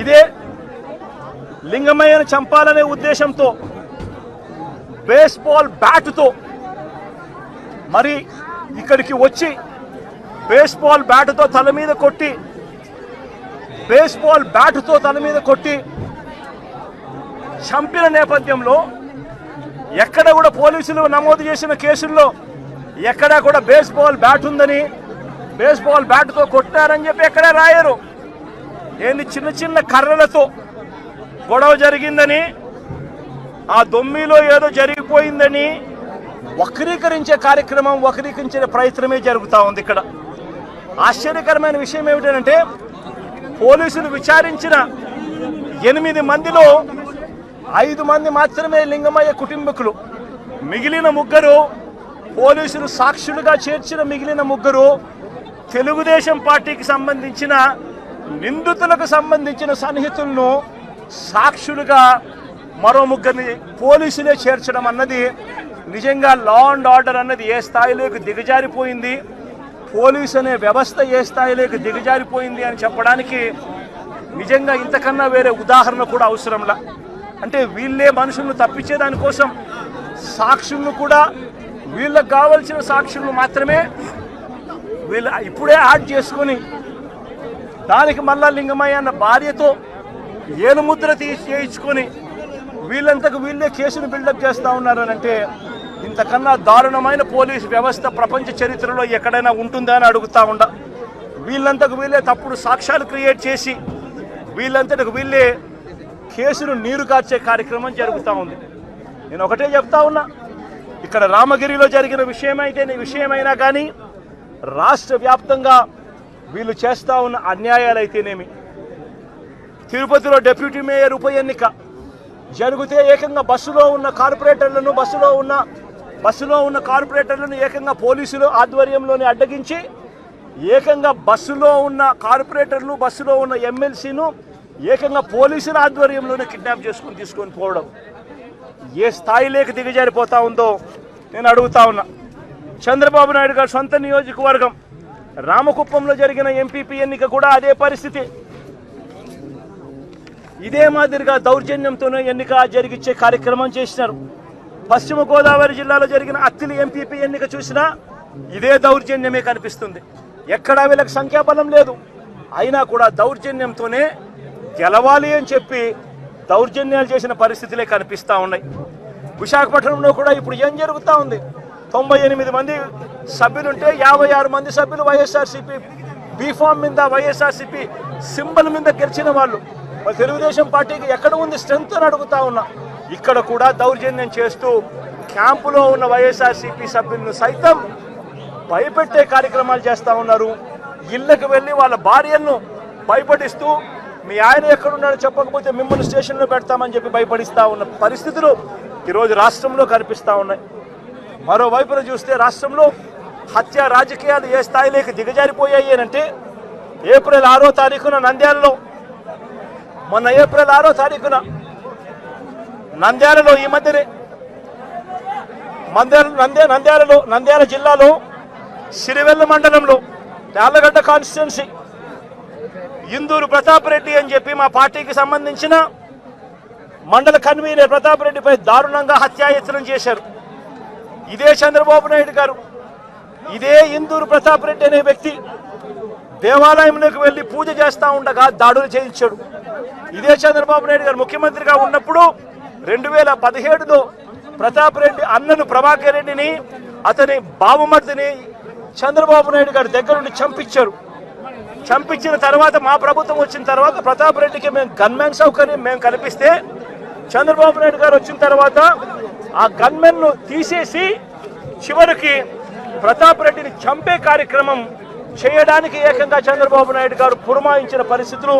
ఇదే లింగమయ్యను చంపాలనే ఉద్దేశంతో బేస్బాల్ బ్యాట్తో మరి ఇక్కడికి వచ్చి బేస్బాల్ బ్యాట్తో తల మీద కొట్టి బేస్బాల్ బ్యాట్తో తల మీద కొట్టి చంపిన నేపథ్యంలో ఎక్కడ కూడా పోలీసులు నమోదు చేసిన కేసుల్లో ఎక్కడా కూడా బేస్బాల్ బ్యాట్ ఉందని బేస్బాల్ బ్యాట్తో కొట్టారని చెప్పి ఎక్కడా రాయరు. ఏంది? చిన్న చిన్న కర్రలతో గొడవ జరిగిందని ఆ దొమ్మిలో ఏదో జరిగిపోయిందని వక్రీకరించే కార్యక్రమం వక్రీకరించే ప్రయత్నమే జరుగుతూ ఉంది ఇక్కడ. ఆశ్చర్యకరమైన విషయం ఏమిటంటే పోలీసులు విచారించిన ఎనిమిది మందిలో ఐదు మంది మాత్రమే లింగమయ్య కుటుంబకులు. మిగిలిన ముగ్గురు పోలీసులు సాక్షులుగా చేర్చిన మిగిలిన ముగ్గురు తెలుగుదేశం పార్టీకి సంబంధించిన నిందితులకు సంబంధించిన సన్నిహితులను సాక్షులుగా మరో ముగ్గురిని పోలీసులే చేర్చడం అన్నది నిజంగా లా అండ్ ఆర్డర్ అన్నది ఏ స్థాయిలోకి దిగజారిపోయింది? పోలీస్ అనే వ్యవస్థ ఏ స్థాయిలోకి దిగజారిపోయింది అని చెప్పడానికి నిజంగా ఇంతకన్నా వేరే ఉదాహరణ కూడా అవసరంలా. అంటే వీళ్ళే మనుషులను తప్పించేదానికోసం సాక్షులను కూడా వీళ్ళకి కావలసిన సాక్షులను మాత్రమే వీళ్ళు ఇప్పుడే యాడ్ చేసుకొని దానికి మళ్ళా లింగమయ్య అన్న భార్యతో ఏనుముద్ర తీసి చేయించుకొని వీళ్ళంతకు వీళ్ళే కేసును బిల్డప్ చేస్తూ ఉన్నారని అంటే ఇంతకన్నా దారుణమైన పోలీస్ వ్యవస్థ ప్రపంచ చరిత్రలో ఎక్కడైనా ఉంటుందా అని అడుగుతా ఉండ. వీళ్ళంతకు వీళ్ళే తప్పుడు సాక్ష్యాలు క్రియేట్ చేసి వీళ్ళంతటికి వీళ్ళే కేసును నీరు కార్చే కార్యక్రమం జరుగుతూ ఉంది. నేను ఒకటే చెప్తా ఉన్నా ఇక్కడ రామగిరిలో జరిగిన విషయమైతే విషయమైనా కానీ రాష్ట్ర వ్యాప్తంగా వీళ్ళు చేస్తూ ఉన్న అన్యాయాలు అయితేనేమి తిరుపతిలో డిప్యూటీ మేయర్ ఉప ఎన్నిక జరిగితే ఏకంగా బస్సులో ఉన్న కార్పొరేటర్లను బస్సులో ఉన్న బస్సులో ఉన్న కార్పొరేటర్లను ఏకంగా పోలీసులు ఆధ్వర్యంలోనే అడ్డగించి ఏకంగా బస్సులో ఉన్న కార్పొరేటర్లు బస్సులో ఉన్న ఎమ్మెల్సీను ఏకంగా పోలీసుల ఆధ్వర్యంలోనే కిడ్నాప్ చేసుకుని తీసుకొని పోవడం. ఏ స్థాయిలోకి దిగజారిపోతా ఉందో నేను అడుగుతా ఉన్నా. చంద్రబాబు నాయుడు గారు సొంత నియోజకవర్గం. రామకుప్పంలో జరిగిన ఎంపీపీ ఎన్నిక కూడా అదే పరిస్థితి. ఇదే మాదిరిగా దౌర్జన్యంతోనే ఎన్నిక జరిగించే కార్యక్రమం చేసినారు. పశ్చిమ గోదావరి జిల్లాలో జరిగిన అత్తిలి ఎంపీపీ ఎన్నిక చూసినా ఇదే దౌర్జన్యమే కనిపిస్తుంది. ఎక్కడా వీళ్ళకి సంఖ్యాబలం లేదు. అయినా కూడా దౌర్జన్యంతోనే గెలవాలి అని చెప్పి దౌర్జన్యాలు చేసిన పరిస్థితులే కనిపిస్తూ ఉన్నాయి. విశాఖపట్నంలో కూడా ఇప్పుడు ఏం జరుగుతూ ఉంది? తొంభై ఎనిమిది మంది సభ్యులుంటే యాభై ఆరు మంది సభ్యులు వైఎస్ఆర్సీపీ బీఫామ్ మీద వైఎస్ఆర్సీపీ సింబల్ మీద గెలిచిన వాళ్ళు. మరి తెలుగుదేశం పార్టీకి ఎక్కడ ఉంది స్ట్రెంత్ అని అడుగుతా ఉన్నా. ఇక్కడ కూడా దౌర్జన్యం చేస్తూ క్యాంపులో ఉన్న వైఎస్ఆర్సీపీ సభ్యులను సైతం భయపెట్టే కార్యక్రమాలు చేస్తూ ఉన్నారు. ఇళ్ళకి వెళ్ళి వాళ్ళ భార్యలను భయపడిస్తూ మీ ఆయన ఎక్కడున్నాడో చెప్పకపోతే మిమ్మల్ని స్టేషన్లో పెడతామని చెప్పి భయపడిస్తూ ఉన్న పరిస్థితులు ఈరోజు రాష్ట్రంలో కనిపిస్తూ ఉన్నాయి. మరోవైపున చూస్తే రాష్ట్రంలో హత్య రాజకీయాలు ఏ స్థాయిలోకి దిగజారిపోయాయి అని అంటే ఏప్రిల్ ఆరో తారీఖున నంద్యాలలో మొన్న ఏప్రిల్ ఆరో తారీఖున నంద్యాలలో ఈ మధ్యనే మంద్యాల నంద్య నంద్యాలలో నంద్యాల జిల్లాలో సిరివెల్ల మండలంలో తేళ్ళగడ్డ కాన్స్టిట్యున్సీ ఇందూరు ప్రతాప్ రెడ్డి అని చెప్పి మా పార్టీకి సంబంధించిన మండల కన్వీనర్ ప్రతాప్ రెడ్డిపై దారుణంగా హత్యాయత్నం చేశారు. ఇదే చంద్రబాబు నాయుడు గారు ఇదే ఇందూరు ప్రతాప్ రెడ్డి అనే వ్యక్తి దేవాలయంలోకి వెళ్ళి పూజ చేస్తూ ఉండగా దాడులు చేయించాడు. ఇదే చంద్రబాబు నాయుడు గారు ముఖ్యమంత్రిగా ఉన్నప్పుడు రెండు వేల పదిహేడులో ప్రతాప్ రెడ్డి అన్నను ప్రభాకర్ రెడ్డిని అతని బావమర్దిని చంద్రబాబు నాయుడు గారి దగ్గర నుండి చంపించారు. చంపించిన తర్వాత మా ప్రభుత్వం వచ్చిన తర్వాత ప్రతాప్ రెడ్డికి మేము గన్మ్యాన్ సౌకర్యం మేము కల్పిస్తే చంద్రబాబు నాయుడు గారు వచ్చిన తర్వాత ఆ గన్మెన్ను తీసేసి చివరికి ప్రతాప్ రెడ్డిని చంపే కార్యక్రమం చేయడానికి ఏకంగా చంద్రబాబు నాయుడు గారు పురమాయించిన పరిస్థితులు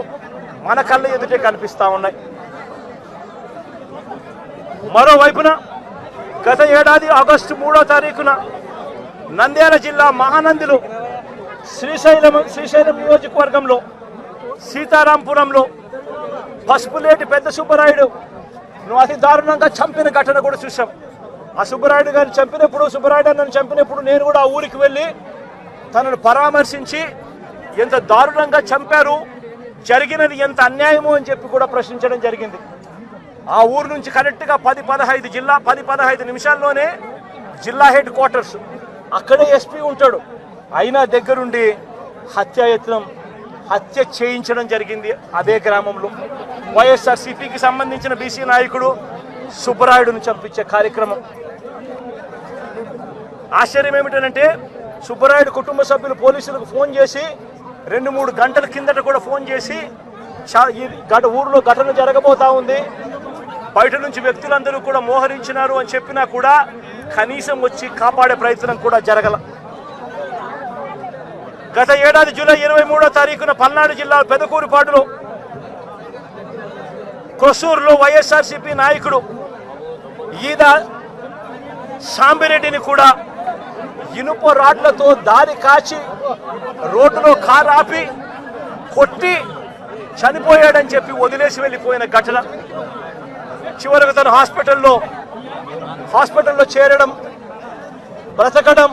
మన కళ్ళ ఎదుటే కనిపిస్తా ఉన్నాయి. మరోవైపున గత ఏడాది ఆగస్టు మూడో తారీఖున నంద్యాల జిల్లా మహానందిలో శ్రీశైలం శ్రీశైలం నియోజకవర్గంలో సీతారాంపురంలో పసుపులేటి పెద్ద సుబ్బరాయుడు నువ్వు అతి దారుణంగా చంపిన ఘటన కూడా చూసాం ఆ సుబ్బరాయుడు గారిని చంపినప్పుడు సుబ్బరాయుడు నన్ను చంపినప్పుడు నేను కూడా ఆ ఊరికి వెళ్ళి తనను పరామర్శించి ఎంత దారుణంగా చంపారు జరిగినది ఎంత అన్యాయమో అని చెప్పి కూడా ప్రశ్నించడం జరిగింది. ఆ ఊరు నుంచి కరెక్ట్గా పది పదహైదు జిల్లా పది పదహైదు నిమిషాల్లోనే జిల్లా హెడ్ క్వార్టర్స్ అక్కడే ఎస్పీ ఉంటాడు. అయినా దగ్గరుండి హత్యాయత్నం హత్య చేయించడం జరిగింది అదే గ్రామంలో. వైఎస్ఆర్సిపికి సంబంధించిన బీసీ నాయకుడు సుబ్బరాయుడును చంపించే కార్యక్రమం. ఆశ్చర్యం ఏమిటంటే సుబ్బరాయుడు కుటుంబ సభ్యులు పోలీసులకు ఫోన్ చేసి రెండు మూడు గంటల కిందట కూడా ఫోన్ చేసి గట ఊర్లో ఘటన జరగబోతా ఉంది. బయట నుంచి వ్యక్తులందరూ కూడా మోహరించినారు అని చెప్పినా కూడా కనీసం వచ్చి కాపాడే ప్రయత్నం కూడా జరగల. గత ఏడాది జూలై ఇరవై మూడో తారీఖున పల్నాడు జిల్లా పెదకూరుపాటులో కొసూరులో వైఎస్ఆర్సీపీ నాయకుడు ఈద సాంబిరెడ్డిని కూడా ఇనుప రాడ్లతో దారి కాచి రోడ్డులో కారు ఆపి కొట్టి చనిపోయాడని చెప్పి వదిలేసి వెళ్ళిపోయిన ఘటన. చివరకు తను హాస్పిటల్లో హాస్పిటల్లో చేరడం బ్రతకడం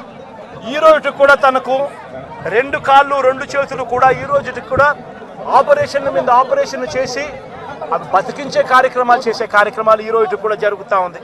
ఈ రోజుకి కూడా తనకు రెండు కాళ్ళు రెండు చేతులు కూడా ఈ రోజుకి కూడా ఆపరేషన్ మీద ఆపరేషన్ చేసి అవి బతికించే కార్యక్రమాలు చేసే కార్యక్రమాలు ఈ రోజు కూడా జరుగుతూ ఉంది.